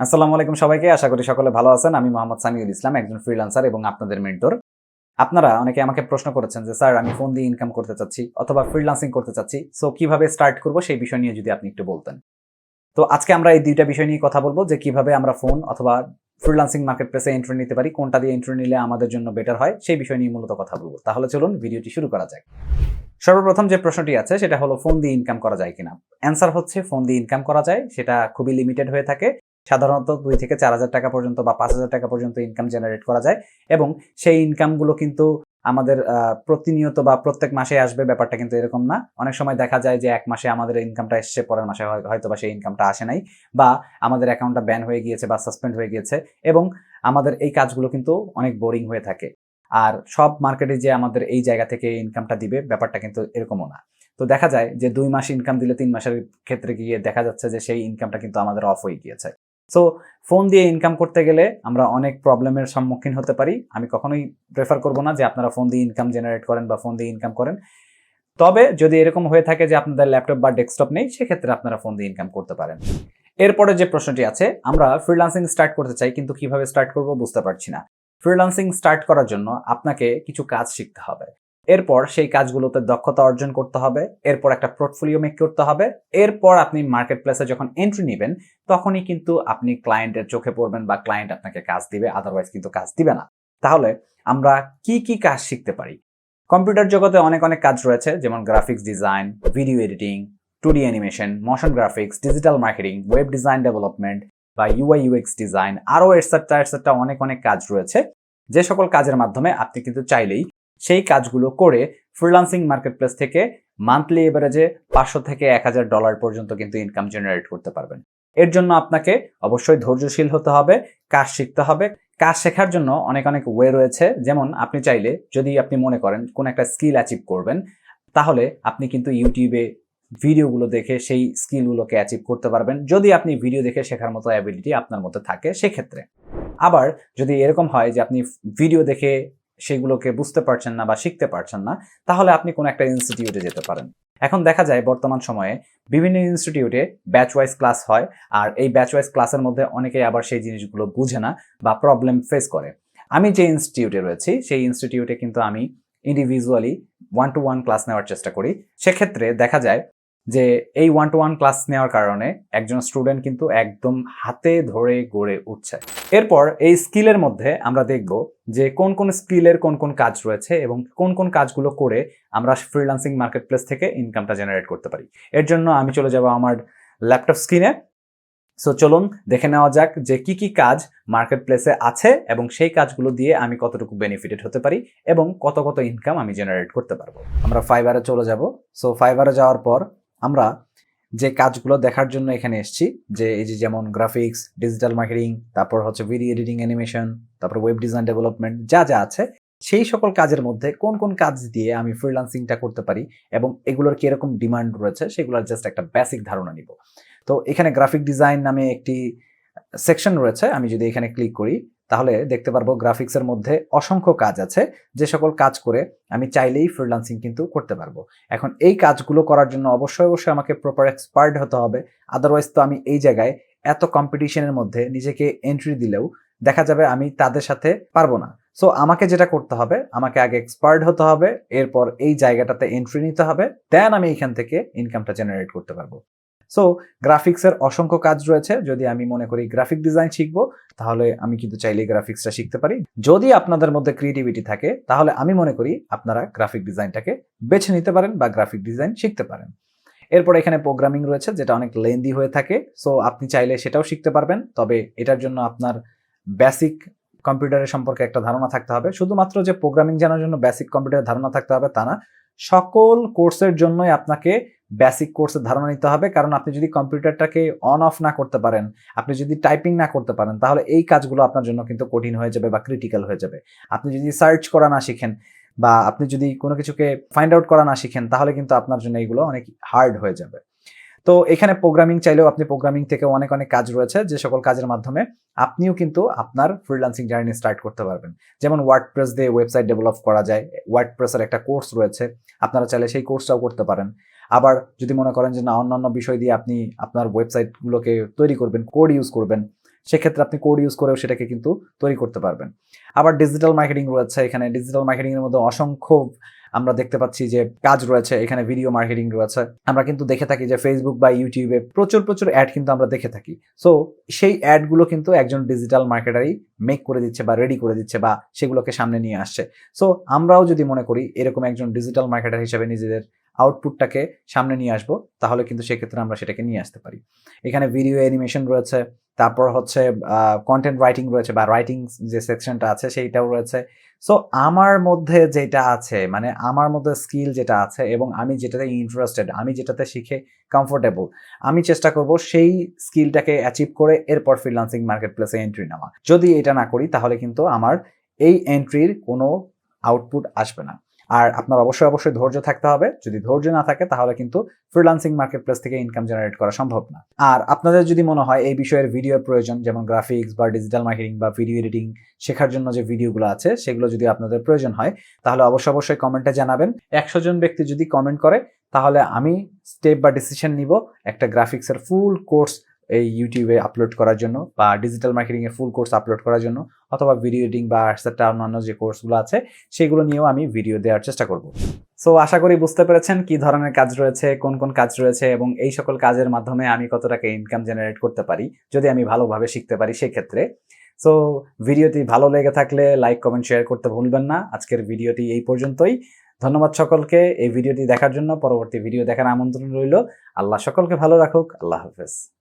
আসসালামু আলাইকুম সবাইকে, আশা করি সকলে ভালো আছেন। আমি মোহাম্মদ সামিউল ইসলাম, একজন ফ্রিলান্সার এবং আপনাদের মেন্টর আপনারা অনেকে আমাকে প্রশ্ন করেছেন যে, স্যার, আমি ফোন দিয়ে ইনকাম করতে চাচ্ছি অথবা ফ্রিলান্সিং করতে চাচ্ছি সো কীভাবে স্টার্ট করব সেই বিষয় নিয়ে যদি আপনি একটু বলতেন? তো আজকে আমরা এই দুইটা বিষয় নিয়ে কথা বলব, যে কীভাবে আমরা ফোন অথবা ফ্রিল্যান্সিং মার্কেট প্লেসে এন্ট্রি নিতে পারি, কোনটা দিয়ে এন্ট্রি নিলে আমাদের জন্য বেটার হয়, সেই বিষয় নিয়ে মূলত কথা বলব। তাহলে চলুন ভিডিওটি শুরু করা যাক। সর্বপ্রথম যে প্রশ্নটি আছে, সেটা হলো ফোন দিয়ে ইনকাম করা যায় কিনা? অ্যান্সার হচ্ছে ফোন দিয়ে ইনকাম করা যায়, সেটা খুবই লিমিটেড হয়ে থাকে। সাধারণত দুই থেকে চার হাজার টাকা পর্যন্ত বা পাঁচ হাজার টাকা পর্যন্ত ইনকাম জেনারেট করা যায় এবং সেই ইনকামগুলো কিন্তু আমাদের প্রতিনিয়ত বা প্রত্যেক মাসে আসবে, ব্যাপারটা কিন্তু এরকম না। অনেক সময় দেখা যায় যে এক মাসে আমাদের ইনকামটা এসছে, পরের মাসে হয়- হয়তো বা সেই ইনকামটা আসে নাই বা আমাদের অ্যাকাউন্টটা ব্যান হয়ে গিয়েছে বা সাসপেন্ড হয়ে গিয়েছে এবং আমাদের এই কাজগুলো কিন্তু অনেক বোরিং হয়ে থাকে। আর সব মার্কেটে যে আমাদের এই জায়গা থেকে ইনকামটা দিবে, ব্যাপারটা কিন্তু এরকমও না। তো দেখা যায় যে দুই মাস ইনকাম দিলে তিন মাসের ক্ষেত্রে গিয়ে দেখা যাচ্ছে যে সেই ইনকামটা কিন্তু আমাদের অফ হয়ে গিয়েছে। সো ফোন দিয়ে ইনকাম করতে গেলে আমরা অনেক প্রবলেমের সম্মুখীন হতে পারি। আমি কখনোই প্রেফার করব না যে আপনারা ফোন দিয়ে ইনকাম জেনারেট করেন বা ফোন দিয়ে ইনকাম করেন। তবে যদি এরকম হয়ে থাকে যে আপনাদের ল্যাপটপ বা ডেস্কটপ নেই, সেক্ষেত্রে আপনারা ফোন দিয়ে ইনকাম করতে পারেন। এরপরে যে প্রশ্নটি আছে, আমরা ফ্রিল্যান্সিং স্টার্ট করতে চাই, কিন্তু কীভাবে স্টার্ট করব বুঝতে পারছি না। ফ্রিলান্সিং স্টার্ট করার জন্য আপনাকে কিছু কাজ শিখতে হবে। এরপর সেই কাজগুলোতে দক্ষতা অর্জন করতে হবে, এরপর একটা পোর্টফোলিও মেক করতে হবে, এরপর আপনি মার্কেট প্লেসে যখন এন্ট্রি নেবেন, তখনই কিন্তু আপনি ক্লায়েন্টের চোখে পড়বেন বা ক্লায়েন্ট আপনাকে কাজ দিবে আদারওয়াইজ কিন্তু কাজ দিবে না। তাহলে আমরা কি কি কাজ শিখতে পারি? কম্পিউটার জগতে অনেক অনেক কাজ রয়েছে, যেমন graphics design video editing two D animation motion graphics digital marketing web design development বা ইউআই ইউএক্স ডিজাইন আরও এটসেট্রা এটসেট্রা অনেক অনেক কাজ রয়েছে। যে সকল কাজের মাধ্যমে আপনি কিন্তু চাইলেই সেই কাজগুলো করে ফ্রিল্যান্সিং মার্কেট প্লেস থেকে মান্থলি এভারেজে পাঁচশো থেকে এক হাজার ডলার পর্যন্ত কিন্তু ইনকাম জেনারেট করতে পারবেন। এর জন্য আপনাকে অবশ্যই ধৈর্যশীল হতে হবে, কাজ শিখতে হবে। কাজ শেখার জন্য অনেক অনেক ওয়ে রয়েছে। যেমন আপনি চাইলে যদি আপনি মনে করেন কোন একটা স্কিল অ্যাচিভ করবেন, তাহলে আপনি কিন্তু ইউটিউবে ভিডিওগুলো দেখে সেই স্কিলগুলোকে অ্যাচিভ করতে পারবেন। যদি আপনি ভিডিও দেখে শেখার মতো অ্যাবিলিটি আপনার মধ্যে থাকে, সেক্ষেত্রে। আবার যদি এরকম হয় যে আপনি ভিডিও দেখে সেগুলোকে বুঝতে পারছেন না বা শিখতে পারছেন না, তাহলে আপনি কোনো একটা ইনস্টিটিউটে যেতে পারেন। এখন দেখা যায় বর্তমান সময়ে বিভিন্ন ইনস্টিটিউটে ব্যাচ ওয়াইজ ক্লাস হয়, আর এই ব্যাচ ওয়াইজ ক্লাসের মধ্যে অনেকেই আবার সেই জিনিসগুলো বুঝে না বা প্রবলেম ফেস করে। আমি যে ইনস্টিটিউটে রয়েছি, সেই ইনস্টিটিউটে কিন্তু আমি individually one to one class নেওয়ার চেষ্টা করি। সেক্ষেত্রে দেখা যায় যে এই ওয়ান টু ওয়ান ক্লাস নেওয়ার কারণে একজন স্টুডেন্ট কিন্তু একদম হাতে ধরে গড়ে উঠছে। এরপর এই স্কিলের মধ্যে আমরা দেখব যে কোন কোন স্কিলের কোন কোন কাজ রয়েছে এবং কোন কোন কাজগুলো করে আমরা ফ্রিল্যান্সিং মার্কেট প্লেস থেকে ইনকামটা জেনারেট করতে পারি। এর জন্য আমি চলে যাব আমার ল্যাপটপ স্ক্রিনে সো চলুন দেখে নেওয়া যাক যে কি কি কাজ মার্কেট প্লেসে আছে এবং সেই কাজগুলো দিয়ে আমি কতটুকু বেনিফিটেড হতে পারি এবং কত কত ইনকাম আমি জেনারেট করতে পারব। আমরা ফাইবারে চলে যাব। সো ফাইবারে যাওয়ার পর আমরা যে কাজগুলো দেখার জন্য এখানে এসেছি, যে এই যে যেমন গ্রাফিক্স ডিজিটাল মার্কেটিং তারপর হচ্ছে ভিডিও এডিটিং অ্যানিমেশন তারপর ওয়েব ডিজাইন ডেভেলপমেন্ট যা যা আছে, সেই সকল কাজের মধ্যে কোন কোন কাজ দিয়ে আমি ফ্রিল্যান্সিংটা করতে পারি এবং এগুলোর কীরকম ডিমান্ড রয়েছে, সেগুলোর জাস্ট একটা বেসিক ধারণা নিব। তো এখানে গ্রাফিক ডিজাইন নামে একটি সেকশন রয়েছে, আমি যদি এখানে ক্লিক করি তাহলে দেখতে পারব গ্রাফিক্সের মধ্যে অসংখ্য কাজ আছে। যে সকল কাজ করে আমি চাইলেই ফ্রিল্যান্সিং কিন্তু করতে পারব। এখন এই কাজগুলো করার জন্য অবশ্যই অবশ্যই আমাকে প্রপার এক্সপার্ট হতে হবে। আদারওয়াইজ তো আমি এই জায়গায় এত কম্পিটিশনের মধ্যে নিজেকে এন্ট্রি দিলেও দেখা যাবে আমি তাদের সাথে পারব না। সো আমাকে যেটা করতে হবে, আমাকে আগে এক্সপার্ট হতে হবে, এরপর এই জায়গাটাতে এন্ট্রি নিতে হবে দেন আমি এখান থেকে ইনকামটা জেনারেট করতে পারব। সো গ্রাফিক্সের অসংখ্য কাজ রয়েছে। যদি আমি মনে করি গ্রাফিক ডিজাইন শিখব, তাহলে আমি কিন্তু চাইলে গ্রাফিক্সটা শিখতে পারি। যদি আপনাদের মধ্যে ক্রিয়েটিভিটি থাকে, তাহলে আমি মনে করি আপনারা গ্রাফিক ডিজাইনটাকে বেছে নিতে পারেন বা গ্রাফিক ডিজাইন শিখতে পারেন। এরপর এখানে প্রোগ্রামিং রয়েছে, যেটা অনেক লেন্দি হয়ে থাকে। সো আপনি চাইলে সেটাও শিখতে পারবেন। তবে এটার জন্য আপনার বেসিক কম্পিউটারের সম্পর্কে একটা ধারণা থাকতে হবে। শুধুমাত্র যে প্রোগ্রামিং জানার জন্য বেসিক কম্পিউটারের ধারণা থাকতে হবে তা না। সকল কোর্সের জন্যই আপনাকে বেসিক কোর্সের ধারণা নিতে হবে। কারণ আপনি যদি কম্পিউটারটাকে অন অফ না করতে পারেন, আপনি যদি টাইপিং না করতে পারেন, তাহলে এই কাজগুলো আপনার জন্য কিন্তু কঠিন হয়ে যাবে বা ক্রিটিক্যাল হয়ে যাবে। আপনি যদি সার্চ করা না শিখেন বা আপনি যদি কোনো কিছুকে ফাইন্ড আউট করা না শিখেন, তাহলে কিন্তু আপনার জন্য এইগুলো অনেক হার্ড হয়ে যাবে। তো এখানে প্রোগ্রামিং চাইলেও আপনি প্রোগ্রামিং থেকে অনেক অনেক কাজ রয়েছে যে সকল কাজের মাধ্যমে আপনিও কিন্তু আপনার ফ্রিল্যান্সিং জার্নি স্টার্ট করতে পারবেন। যেমন ওয়ার্ড প্রেস দিয়ে ওয়েবসাইট ডেভেলপ করা যায় ওয়ার্ড প্রেসের একটা কোর্স রয়েছে, আপনারা চাইলে সেই কোর্সটাও করতে পারেন। আবার যদি মনে করেন যে না, অন্যান্য বিষয় দিয়ে আপনি আপনার ওয়েবসাইটগুলোকে তৈরি করবেন কোড ইউজ করবেন সেক্ষেত্রে আপনি কোড ইউজ করেও সেটাকে কিন্তু তৈরি করতে পারবেন। আবার ডিজিটাল মার্কেটিং রয়েছে, এখানে ডিজিটাল মার্কেটিং এর মধ্যে অসংখ্য আমরা দেখতে পাচ্ছি যে কাজ রয়েছে, এখানে ভিডিও মার্কেটিং রয়েছে। আমরা কিন্তু দেখে থাকি যে ফেসবুক বা ইউটিউবে প্রচুর প্রচুর অ্যাড কিন্তু আমরা দেখে থাকি। সো সেই অ্যাডগুলো কিন্তু একজন ডিজিটাল মার্কেটারই মেক করে দিচ্ছে বা রেডি করে দিচ্ছে বা সেগুলোকে সামনে নিয়ে আসছে। সো আমরাও যদি মনে করি এরকম একজন ডিজিটাল মার্কেটার হিসেবে নিজেদের আউটপুটটাকে সামনে নিয়ে আসব, তাহলে কিন্তু সেক্ষেত্রে আমরা সেটাকে নিয়ে আসতে পারি। এখানে ভিডিও অ্যানিমেশন রয়েছে তারপর হচ্ছে কন্টেন্ট রাইটিং রয়েছে বা রাইটিং যে সেকশনটা আছে সেইটাও রয়েছে। সো আমার মধ্যে যেটা আছে মানে আমার মধ্যে স্কিল যেটা আছে এবং আমি যেটাতে ইন্টারেস্টেড আমি যেটাতে শিখে কমফোর্টেবল আমি চেষ্টা করব সেই স্কিলটাকে অ্যাচিভ করে এরপর ফ্রিলান্সিং মার্কেট প্লেসে এন্ট্রি নেওয়া। যদি এটা না করি, তাহলে কিন্তু আমার এই এন্ট্রির কোনো আউটপুট আসবে না। আর আপনার অবশ্যই অবশ্যই ধৈর্য থাকতে হবে। যদি ধৈর্য না থাকে, তাহলে কিন্তু ফ্রিলান্সিং মার্কেট প্লেস থেকে ইনকাম জেনারেট করা সম্ভব না। আর আপনাদের যদি মনে হয় এই বিষয়ের ভিডিওর প্রয়োজন, যেমন গ্রাফিক্স বা ডিজিটাল মার্কেটিং বা ভিডিও এডিটিং শেখার জন্য যে ভিডিওগুলো আছে, সেগুলো যদি আপনাদের প্রয়োজন হয়, তাহলে অবশ্যই অবশ্যই কমেন্টে জানাবেন। একশো জন ব্যক্তি যদি কমেন্ট করে, তাহলে আমি স্টেপ বা ডিসিশন নিব। একটা গ্রাফিক্সের ফুল কোর্স এই ইউটিউবে আপলোড করার জন্য বা ডিজিটাল মার্কেটিং এর ফুল কোর্স আপলোড করার জন্য অথবা ভিডিও এডিটিং বা আর্টসেরটা অন্যান্য যে কোর্সগুলো আছে, সেগুলো নিয়েও আমি ভিডিও দেওয়ার চেষ্টা করব। সো আশা করি বুঝতে পেরেছেন কি ধরনের কাজ রয়েছে, কোন কোন কাজ রয়েছে এবং এই সকল কাজের মাধ্যমে আমি কত টাকা ইনকাম জেনারেট করতে পারি, যদি আমি ভালোভাবে শিখতে পারি সেক্ষেত্রে। সো ভিডিওটি ভালো লেগে থাকলে লাইক কমেন্ট শেয়ার করতে ভুলবেন না। আজকের ভিডিওটি এই পর্যন্তই। ধন্যবাদ সকলকে। এই ভিডিওটি দেখার জন্য পরবর্তী ভিডিও দেখার আমন্ত্রণ রইল। আল্লাহ সকলকে ভালো রাখুক। আল্লাহ হাফেজ।